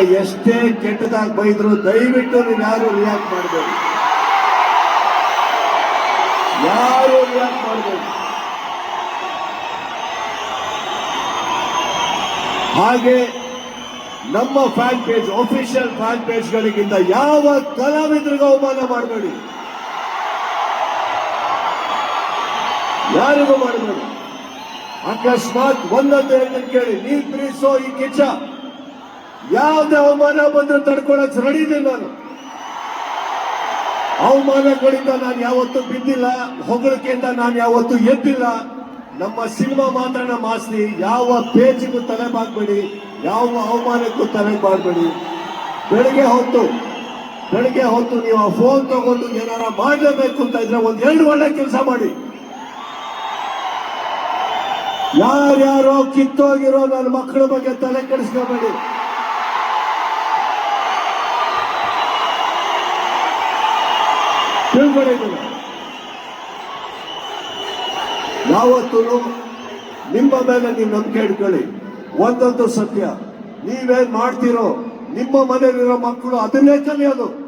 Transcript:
ಎಷ್ಟೇ ಕೆಟ್ಟದಾಗಿ ಬೈದ್ರು ದಯವಿಟ್ಟು ನೀವು ಯಾರು ರಿಯಾಕ್ಟ್ ಮಾಡಬೇಡಿ. ಯಾರು ರಿಯಾಕ್ಟ್ ಮಾಡಬೇಡಿ. ಹಾಗೆ ನಮ್ಮ ಫ್ಯಾನ್ ಪೇಜ್ ಅಫಿಷಿಯಲ್ ಫ್ಯಾನ್ ಪೇಜ್ಗಳಿಗಿಂತ ಯಾವ ಕಲಾವಿದರಿಗೂ ಅವಮಾನ ಮಾಡಬೇಡಿ. ಯಾರಿಗೂ ಮಾಡಬೇಡಿ. ಅಕಸ್ಮಾತ್ ಒಂದೊಂದು ಅಂತ ಕೇಳಿ ನೀರು ಪ್ರೀಸೋ ಈ ಕಿಚ್ಚ. ಯಾವ್ದೇ ಅವಮಾನ ಬಂದ್ರೆ ತಡ್ಕೊಳಕ್ ರೆಡಿ ನಾನು. ಅವಮಾನಗಳಿಂದ ನಾನು ಯಾವತ್ತೂ ಬಿದ್ದಿಲ್ಲ, ಹೊಗಳಿಕೆಯಿಂದ ನಾನು ಯಾವತ್ತೂ ಎದ್ದಿಲ್ಲ. ನಮ್ಮ ಸಿನಿಮಾ ಮಾತ್ರನ ಮಾಸ್ತಿ ಯಾವ ಪೇಜಿಗೂ ತಲೆ ಬಾಗ್ಬೇಡಿ ಯಾವ ಅವಮಾನಕ್ಕೂ ತಲೆ ಬಾಗ್ಬೇಡಿ ಬೆಳಿಗ್ಗೆ ಹೊತ್ತು ಬೆಳಿಗ್ಗೆ ಹೊತ್ತು ನೀವು ಆ ಫೋನ್ ತಗೊಂಡು ಏನಾರ ಮಾಡಲೇಬೇಕು ಅಂತ ಇದ್ರೆ ಒಂದ್ ಎರಡು ಒಳ್ಳೆ ಕೆಲಸ ಮಾಡಿ. ಯಾರ್ಯಾರೋ ಕಿತ್ತೋಗಿರೋ ನನ್ನ ಮಕ್ಕಳ ಬಗ್ಗೆ ತಲೆ ಕೆಡಿಸ್ಕೋಬೇಡಿ. ತಿಳ್ಕೊಳ್ಳಿ ಇದನ್ನ. ಯಾವತ್ತೂ ನಿಮ್ಮ ಮೇಲೆ ನೀವು ನಂಬಿಕೆ ಇಟ್ಕೊಳ್ಳಿ. ಒಂದಂತೂ ಸತ್ಯ. ನೀವೇನ್ ಮಾಡ್ತೀರೋ ನಿಮ್ಮ ಮನೆಯಲ್ಲಿರೋ ಮಕ್ಕಳು ಅದನ್ನೇ ಕಲಿಯೋದು.